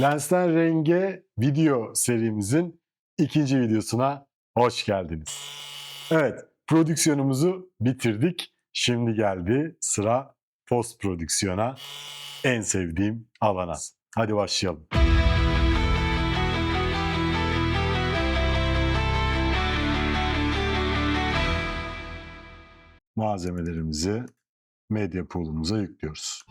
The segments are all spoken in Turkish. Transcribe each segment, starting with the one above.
Lens'ten Renge video serimizin ikinci videosuna hoş geldiniz. Evet, prodüksiyonumuzu bitirdik. Şimdi geldi sıra post prodüksiyona. En sevdiğim alana. Hadi başlayalım. Malzemelerimizi medya pool'umuza yüklüyoruz.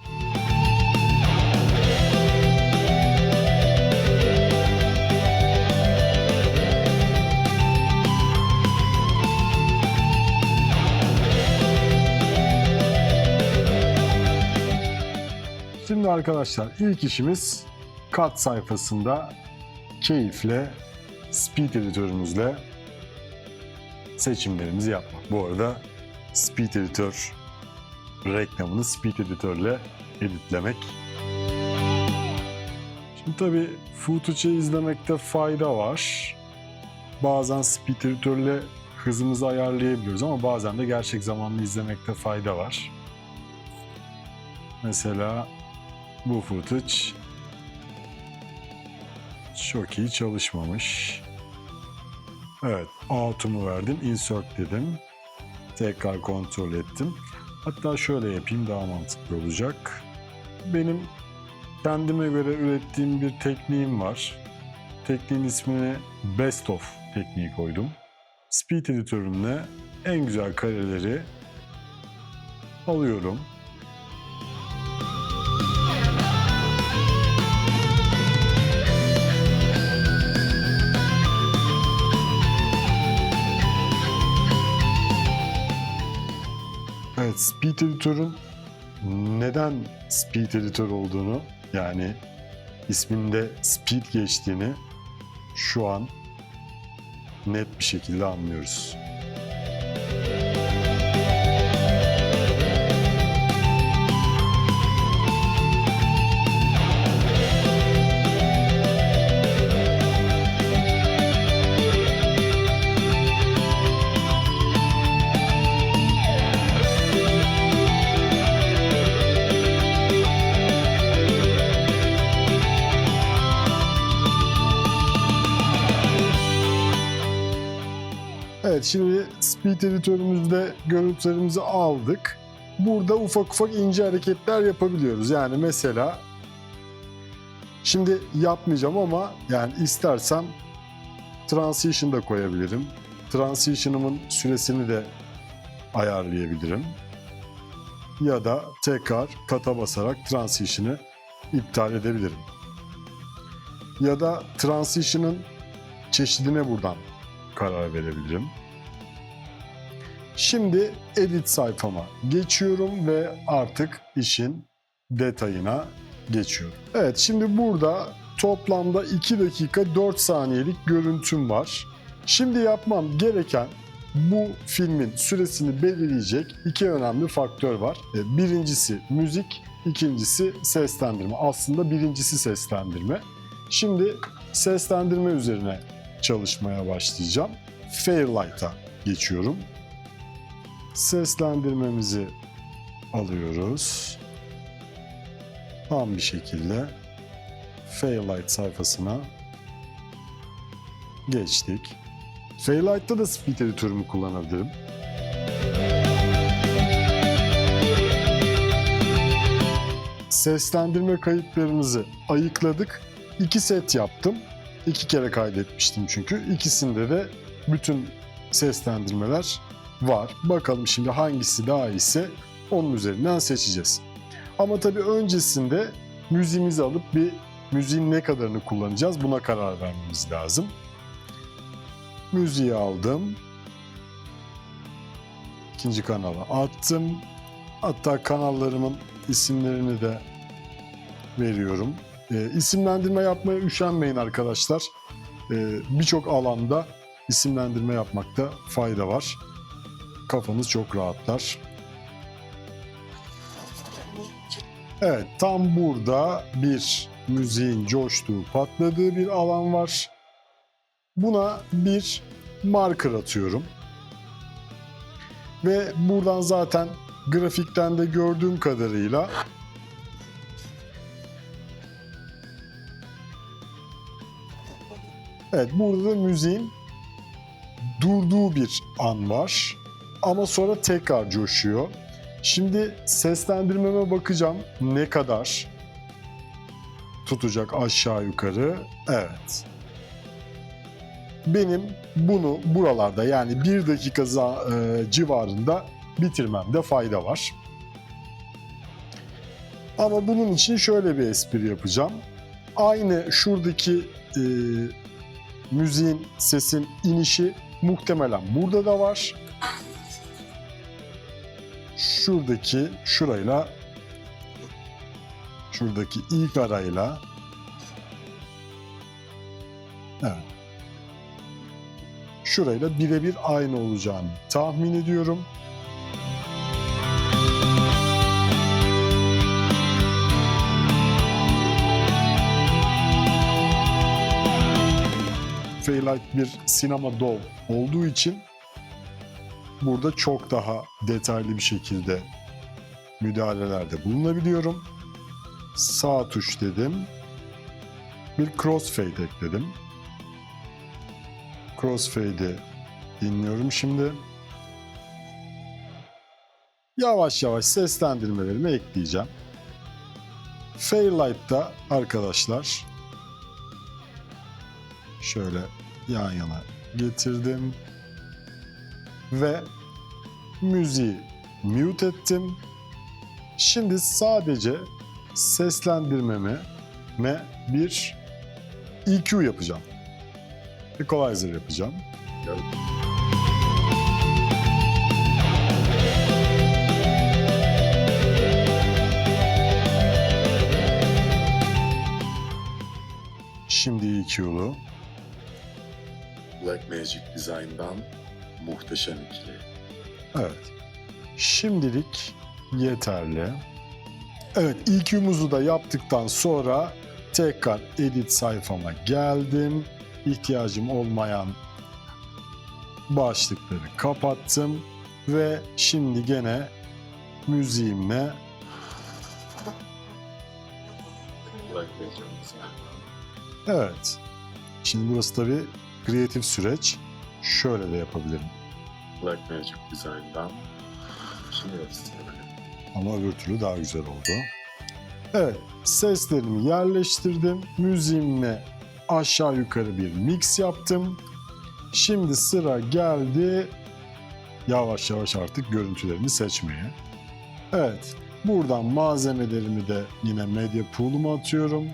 Şimdi arkadaşlar ilk işimiz kat sayfasında keyifle speed editörümüzle seçimlerimizi yapmak. Bu arada speed editör reklamını speed editörle editlemek. Şimdi tabii footage'ı izlemekte fayda var. Bazen speed editörle hızımızı ayarlayabiliyoruz ama bazen de gerçek zamanlı izlemekte fayda var. Mesela bu footage çok iyi çalışmamış. Evet, out'umu verdim, insert dedim. Tekrar kontrol ettim. Hatta şöyle yapayım daha mantıklı olacak. Benim kendime göre ürettiğim bir tekniğim var. Tekniğin ismini Best of tekniği koydum. Speed editörümle en güzel kareleri alıyorum. Evet, Speed Editor'ın neden Speed Editor olduğunu yani isminde Speed geçtiğini şu an net bir şekilde anlıyoruz. Speed editörümüzde görüntülerimizi aldık. Burada ufak ufak ince hareketler yapabiliyoruz. Yani mesela şimdi yapmayacağım ama yani istersem transition da koyabilirim. Transition'ımın süresini de ayarlayabilirim. Ya da tekrar kata basarak transition'ı iptal edebilirim. Ya da transition'ın çeşidine buradan karar verebilirim. Şimdi edit sayfama geçiyorum ve artık işin detayına geçiyorum. Evet şimdi burada toplamda 2 dakika 4 saniyelik görüntüm var. Şimdi yapmam gereken bu filmin süresini belirleyecek iki önemli faktör var. E, Birincisi müzik, ikincisi seslendirme. Aslında birincisi seslendirme. Şimdi seslendirme üzerine çalışmaya başlayacağım. Fairlight'a geçiyorum. Seslendirmemizi alıyoruz. Tam bir şekilde Fairlight sayfasına geçtik. Fairlight'ta da speed editörümü kullanabilirim. Seslendirme kayıtlarımızı ayıkladık. İki set yaptım. İki kere kaydetmiştim çünkü. İkisinde de bütün seslendirmeler var. Bakalım şimdi hangisi daha iyiyse onun üzerinden seçeceğiz. Ama tabii öncesinde müziğimizi alıp bir müziğin ne kadarını kullanacağız buna karar vermemiz lazım. Müziği aldım. İkinci kanala attım. Hatta kanallarımın isimlerini de veriyorum. E, isimlendirme yapmaya üşenmeyin arkadaşlar. E, Birçok alanda isimlendirme yapmakta fayda var. Kafanız çok rahatlar. Evet, tam burada bir müziğin coştuğu, patladığı bir alan var. Buna bir marker atıyorum. Ve buradan zaten grafikten de gördüğüm kadarıyla Evet burada da müziğin durduğu bir an var. Ama sonra tekrar coşuyor. Şimdi seslendirmeme bakacağım. Ne kadar tutacak aşağı yukarı? Evet. Benim bunu buralarda yani bir dakika za- e, civarında bitirmemde fayda var. Ama bunun için şöyle bir espri yapacağım. Aynı şuradaki e, müziğin sesin inişi muhtemelen burada da var. Şuradaki şurayla şuradaki ilk arayla evet. Şurayla birebir aynı olacağını tahmin ediyorum. Fairlight bir sinema dov olduğu için burada çok daha detaylı bir şekilde müdahalelerde bulunabiliyorum. Sağ tuş dedim. Bir crossfade ekledim. Crossfade'i dinliyorum şimdi. Yavaş yavaş seslendirmelerimi ekleyeceğim. Fairlight'ta arkadaşlar şöyle yan yana getirdim ve müziği mute ettim. Şimdi sadece seslendirmeme me bir EQ yapacağım. Equalizer yapacağım. Şimdi E EQ'lu. Blackmagic Design'dan muhteşem ikili. Evet. Şimdilik yeterli. Evet, EQ'muzu da yaptıktan sonra tekrar edit sayfama geldim. İhtiyacım olmayan başlıkları kapattım ve şimdi gene müziğimle evet. Şimdi burası tabii kreatif süreç. Şöyle de yapabilirim. Blackmagic Design'dan şimdi istedim. Ama öbür türlü daha güzel oldu. Evet, seslerimi yerleştirdim. Müziğimle aşağı yukarı bir mix yaptım. Şimdi sıra geldi yavaş yavaş artık görüntülerimi seçmeye. Evet, buradan malzemelerimi de yine medya pool'uma atıyorum.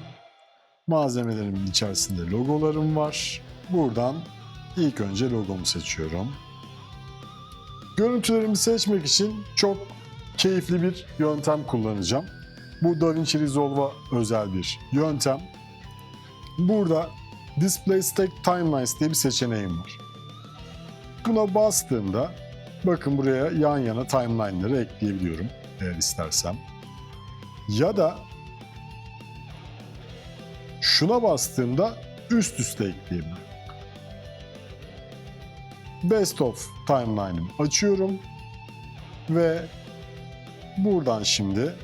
Malzemelerimin içerisinde logolarım var. Buradan ilk önce logomu seçiyorum. Görüntülerimi seçmek için çok keyifli bir yöntem kullanacağım. Bu DaVinci Resolve'a özel bir yöntem. Burada Display Stack Timelines diye bir seçeneğim var. Buna bastığımda bakın buraya yan yana timeline'ları ekleyebiliyorum eğer istersem. Ya da şuna bastığımda üst üste ekleyebilirim. Best of timeline'ımı açıyorum ve buradan şimdi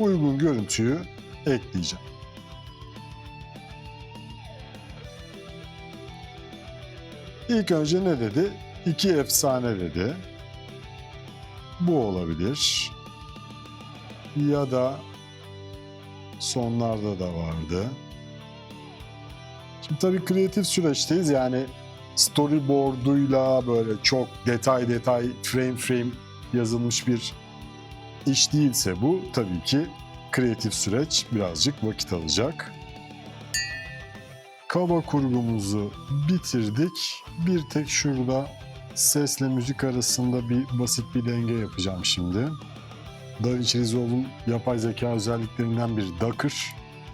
uygun görüntüyü ekleyeceğim. İlk önce ne dedi? İki efsane dedi. Bu olabilir. Ya da sonlarda da vardı. Şimdi tabii kreatif süreçteyiz yani storyboard'uyla böyle çok detay detay frame frame yazılmış bir iş değilse bu tabii ki kreatif süreç birazcık vakit alacak. Kaba kurgumuzu bitirdik. Bir tek şurada sesle müzik arasında bir basit bir denge yapacağım şimdi. DaVinci Resolve'un yapay zeka özelliklerinden bir Docker.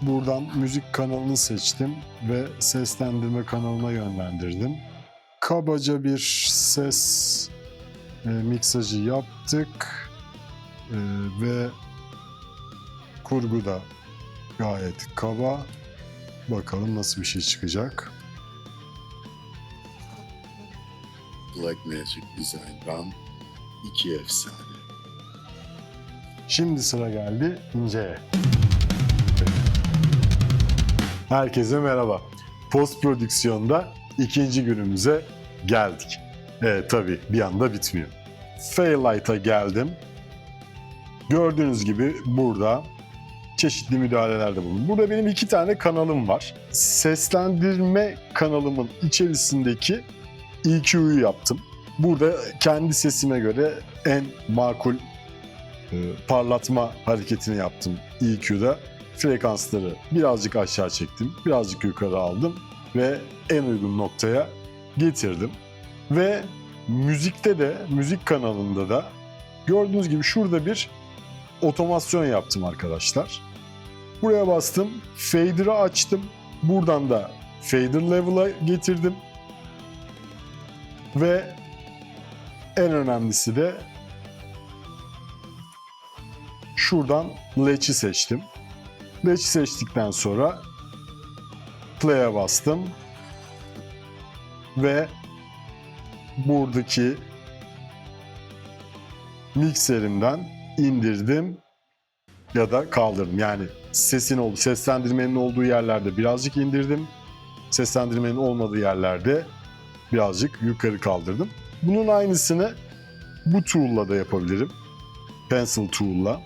Buradan müzik kanalını seçtim ve seslendirme kanalına yönlendirdim. Kabaca bir ses e, miksajı yaptık E, ve kurgu da gayet kaba. Bakalım nasıl bir şey çıkacak. Blackmagic Design'dan iki efsane. Şimdi sıra geldi İnce'ye. Herkese merhaba. post prodüksiyonda ikinci günümüze geldik. Evet tabii bir anda bitmiyor. Fairlight'a geldim. Gördüğünüz gibi burada çeşitli müdahalelerde bulundum. Burada benim iki tane kanalım var. Seslendirme kanalımın içerisindeki EQ'yu yaptım. Burada kendi sesime göre en makul e, parlatma hareketini yaptım EQ'da. Frekansları birazcık aşağı çektim, birazcık yukarı aldım ve en uygun noktaya getirdim. Ve müzikte de, müzik kanalında da gördüğünüz gibi şurada bir otomasyon yaptım arkadaşlar. Buraya bastım, fader'ı açtım. Buradan da fader level'a getirdim. Ve en önemlisi de şuradan latch'i seçtim. Latch'i seçtikten sonra play'e bastım. Ve buradaki mikserimden indirdim ya da kaldırdım. Yani sesin olduğu, seslendirmenin olduğu yerlerde birazcık indirdim. Seslendirmenin olmadığı yerlerde birazcık yukarı kaldırdım. Bunun aynısını bu tool'la da yapabilirim. Pencil tool'la.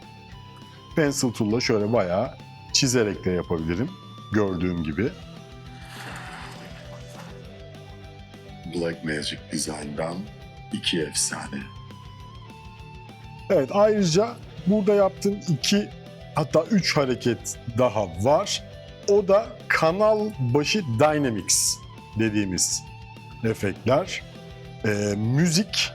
Pencil tool'la şöyle bayağı çizerek de yapabilirim. Gördüğüm gibi. Blackmagic Design'dan iki efsane. Evet ayrıca burada yaptığım iki hatta üç hareket daha var. O da kanal başı Dynamics dediğimiz efektler. Ee, müzik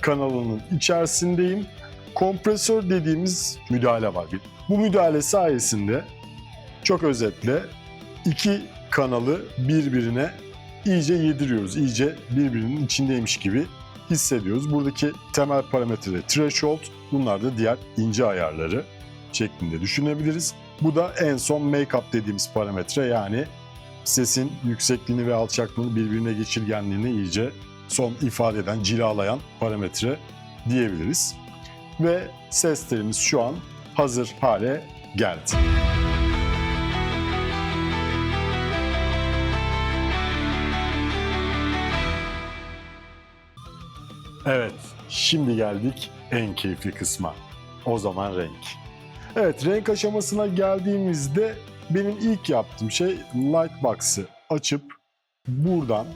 kanalının içerisindeyim. Kompresör dediğimiz müdahale var. Bu müdahale sayesinde çok özetle iki kanalı birbirine iyice yediriyoruz. İyice birbirinin içindeymiş gibi hissediyoruz. Buradaki temel parametre threshold, bunlar da diğer ince ayarları şeklinde düşünebiliriz. Bu da en son make-up dediğimiz parametre yani sesin yüksekliğini ve alçaklığını birbirine geçirgenliğini iyice son ifade eden, cilalayan parametre diyebiliriz. Ve ses telimiz şu an hazır hale geldi. Evet, şimdi geldik en keyifli kısma. O zaman renk. Evet, renk aşamasına geldiğimizde benim ilk yaptığım şey Lightbox'ı açıp buradan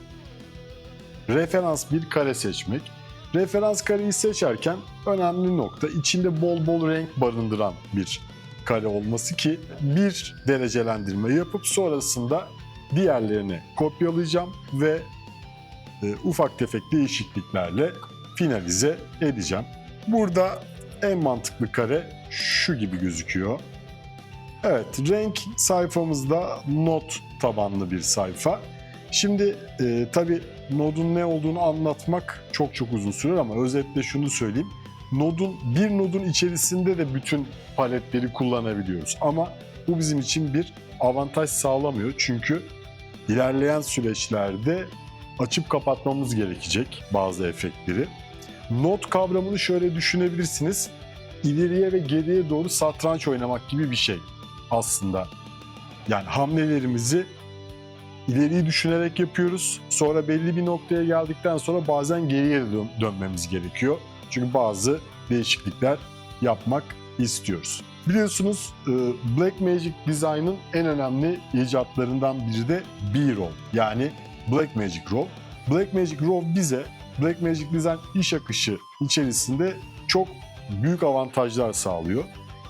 referans bir kare seçmek. Referans kareyi seçerken önemli nokta içinde bol bol renk barındıran bir kare olması ki bir derecelendirme yapıp sonrasında diğerlerini kopyalayacağım ve e, ufak tefek değişikliklerle finalize edeceğim. Burada en mantıklı kare şu gibi gözüküyor. Evet, renk sayfamızda not tabanlı bir sayfa. Şimdi e, tabii nodun ne olduğunu anlatmak çok çok uzun sürer ama özetle şunu söyleyeyim. Nodun bir nodun içerisinde de bütün paletleri kullanabiliyoruz ama bu bizim için bir avantaj sağlamıyor çünkü ilerleyen süreçlerde açıp kapatmamız gerekecek bazı efektleri. Not kavramını şöyle düşünebilirsiniz. İleriye ve geriye doğru satranç oynamak gibi bir şey aslında. Yani hamlelerimizi ileriyi düşünerek yapıyoruz. Sonra belli bir noktaya geldikten sonra bazen geriye dön- dönmemiz gerekiyor. Çünkü bazı değişiklikler yapmak istiyoruz. Biliyorsunuz e, Blackmagic Design'ın en önemli icatlarından biri de B-Roll yani Blackmagic Roll. Blackmagic Roll bize Blackmagic Design iş akışı içerisinde çok büyük avantajlar sağlıyor.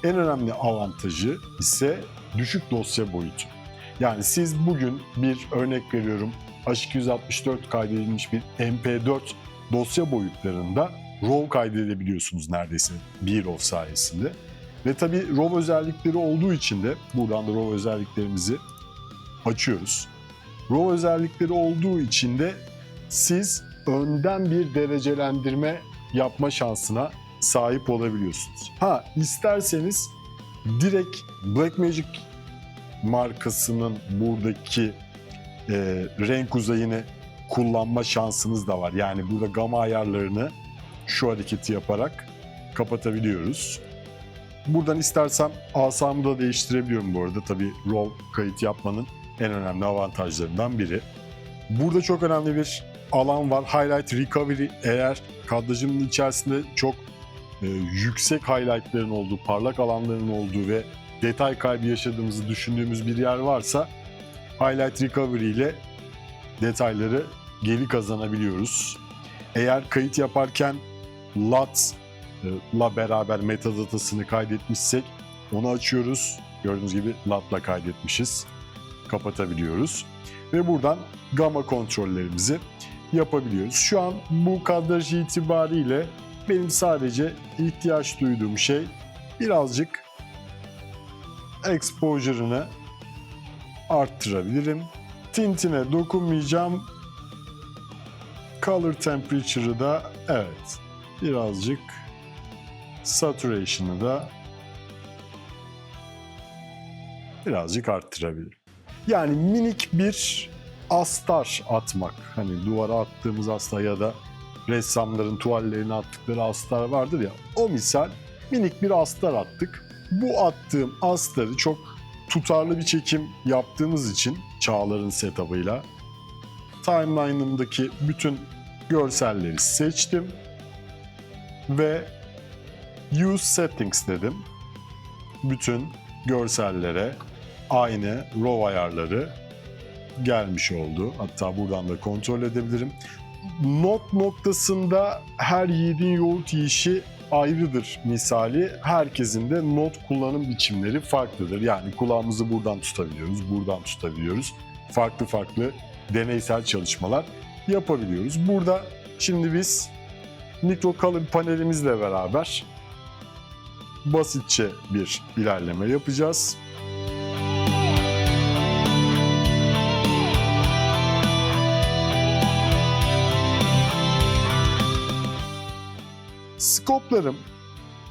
En önemli avantajı ise düşük dosya boyutu. Yani siz bugün bir örnek veriyorum H264 kaydedilmiş bir MP4 dosya boyutlarında RAW kaydedebiliyorsunuz neredeyse bir RAW sayesinde. Ve tabii RAW özellikleri olduğu için de buradan da RAW özelliklerimizi açıyoruz. RAW özellikleri olduğu için de siz önden bir derecelendirme yapma şansına sahip olabiliyorsunuz. Ha isterseniz direkt Blackmagic markasının buradaki e, renk uzayını kullanma şansınız da var. Yani burada gama ayarlarını şu hareketi yaparak kapatabiliyoruz. Buradan istersem asamı da değiştirebiliyorum bu arada. Tabii RAW kayıt yapmanın en önemli avantajlarından biri. Burada çok önemli bir alan var. Highlight Recovery eğer kadrajımın içerisinde çok e, yüksek highlightların olduğu, parlak alanların olduğu ve detay kaybı yaşadığımızı düşündüğümüz bir yer varsa Highlight Recovery ile detayları geri kazanabiliyoruz. Eğer kayıt yaparken LUT e, la beraber metadatasını kaydetmişsek onu açıyoruz. Gördüğünüz gibi LUT'la kaydetmişiz. Kapatabiliyoruz. Ve buradan gamma kontrollerimizi yapabiliyoruz. Şu an bu kadraj itibariyle benim sadece ihtiyaç duyduğum şey birazcık exposure'ını arttırabilirim. Tintine dokunmayacağım. Color temperature'ı da evet birazcık saturation'ı da birazcık arttırabilirim. Yani minik bir astar atmak. Hani duvara attığımız astar ya da ressamların tuvallerine attıkları astar vardır ya. O misal minik bir astar attık. Bu attığım astarı çok tutarlı bir çekim yaptığımız için Çağlar'ın setup'ıyla timeline'ımdaki bütün görselleri seçtim ve Use Settings dedim. Bütün görsellere aynı RAW ayarları gelmiş oldu. Hatta buradan da kontrol edebilirim. Not noktasında her yiğidin yoğurt yiyişi ayrıdır misali. Herkesin de not kullanım biçimleri farklıdır. Yani kulağımızı buradan tutabiliyoruz, buradan tutabiliyoruz. Farklı farklı deneysel çalışmalar yapabiliyoruz. Burada şimdi biz Micro Color panelimizle beraber basitçe bir ilerleme yapacağız. Skoplarım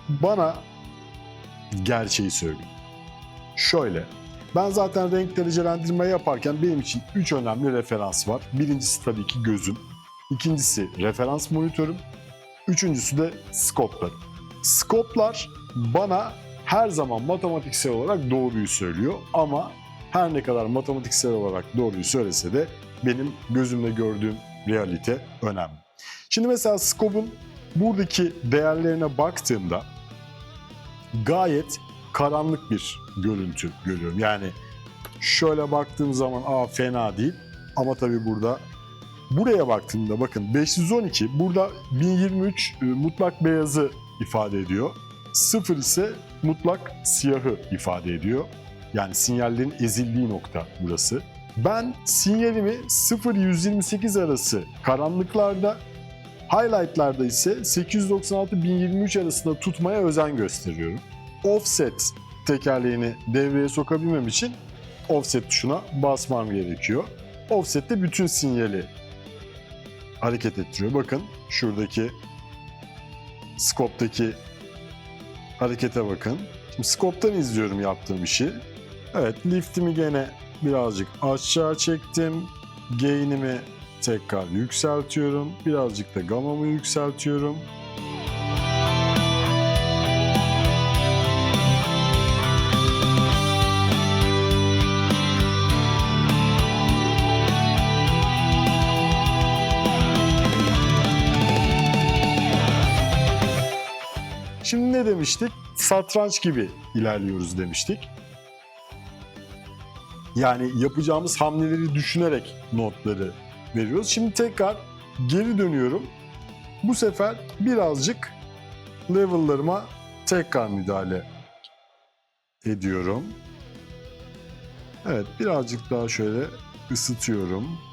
bana gerçeği söylüyor. Şöyle, ben zaten renk derecelendirme yaparken benim için 3 önemli referans var. Birincisi tabii ki gözüm, ikincisi referans monitörüm, üçüncüsü de skoplarım. Skoplar bana her zaman matematiksel olarak doğruyu söylüyor ama her ne kadar matematiksel olarak doğruyu söylese de benim gözümle gördüğüm realite önemli. Şimdi mesela skopun buradaki değerlerine baktığımda gayet karanlık bir görüntü görüyorum. Yani şöyle baktığım zaman aa fena değil ama tabii burada buraya baktığımda bakın 512 burada 1023 e, mutlak beyazı ifade ediyor. 0 ise mutlak siyahı ifade ediyor. Yani sinyallerin ezildiği nokta burası. Ben sinyalimi 0-128 arası karanlıklarda Highlight'larda ise 896-1023 arasında tutmaya özen gösteriyorum. Offset tekerleğini devreye sokabilmem için offset tuşuna basmam gerekiyor. Offset de bütün sinyali hareket ettiriyor. Bakın şuradaki scope'daki harekete bakın. Şimdi scope'tan izliyorum yaptığım işi. Evet liftimi gene birazcık aşağı çektim. Gain'imi tekrar yükseltiyorum. Birazcık da gamamı yükseltiyorum. Şimdi ne demiştik? Satranç gibi ilerliyoruz demiştik. Yani yapacağımız hamleleri düşünerek notları veriyoruz. Şimdi tekrar geri dönüyorum. Bu sefer birazcık level'larıma tekrar müdahale ediyorum. Evet birazcık daha şöyle ısıtıyorum.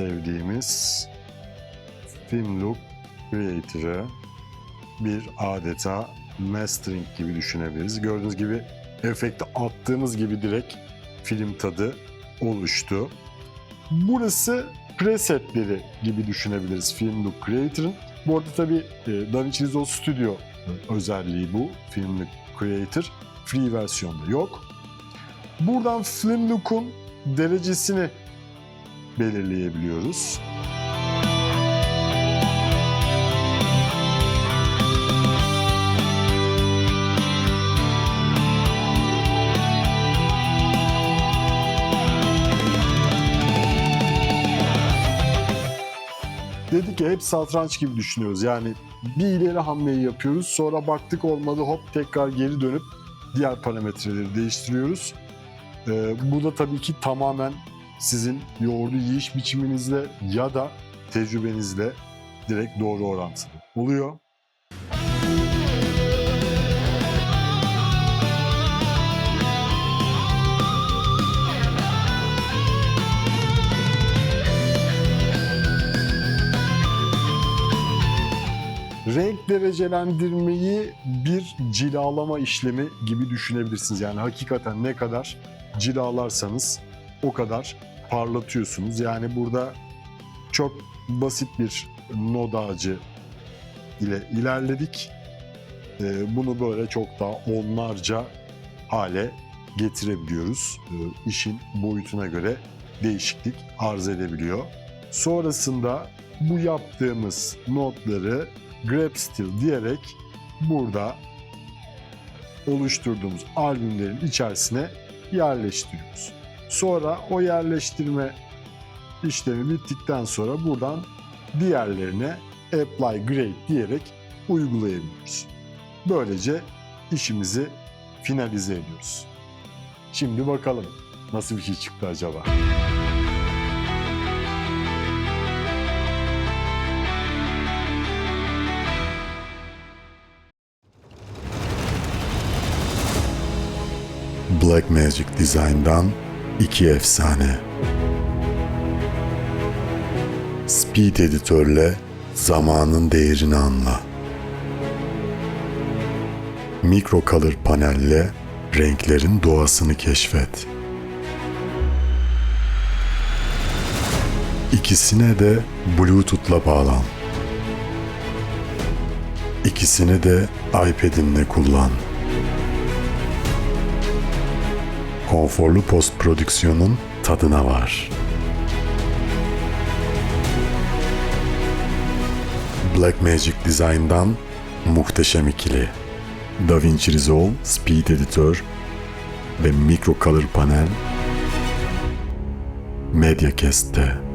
Sevdiğimiz Film Look Creator'ı bir adeta mastering gibi düşünebiliriz. Gördüğünüz gibi efekti attığımız gibi direkt film tadı oluştu. Burası presetleri gibi düşünebiliriz Film Look Creator'ın. Bu arada tabii e, DaVinci Resolve Studio özelliği bu Film Look Creator. Free versiyonda yok. Buradan Film Look'un derecesini belirleyebiliyoruz. Dedik ki hep satranç gibi düşünüyoruz. Yani bir ileri hamleyi yapıyoruz. Sonra baktık olmadı hop tekrar geri dönüp diğer parametreleri değiştiriyoruz. Ee, bu da tabii ki tamamen sizin yoğurdu yiyiş biçiminizle ya da tecrübenizle direkt doğru orantılı oluyor. renk derecelendirmeyi bir cilalama işlemi gibi düşünebilirsiniz. Yani hakikaten ne kadar cilalarsanız o kadar parlatıyorsunuz. Yani burada çok basit bir nod ağacı ile ilerledik. Ee, Bunu böyle çok daha onlarca hale getirebiliyoruz. Ee, İşin boyutuna göre değişiklik arz edebiliyor. Sonrasında bu yaptığımız notları Grab Still diyerek burada oluşturduğumuz albümlerin içerisine yerleştiriyoruz. Sonra o yerleştirme işlemi bittikten sonra buradan diğerlerine Apply Grade diyerek uygulayabiliyoruz. Böylece işimizi finalize ediyoruz. Şimdi bakalım nasıl bir şey çıktı acaba? Blackmagic Design'dan iki efsane. Speed editörle zamanın değerini anla. Micro Color panelle renklerin doğasını keşfet. İkisine de Bluetooth'la bağlan. İkisini de iPad'inle kullan. Konforlu post prodüksiyonun tadına var. Blackmagic Design'dan muhteşem ikili. DaVinci Resolve Speed Editor ve Micro Color Panel Mediacast'te.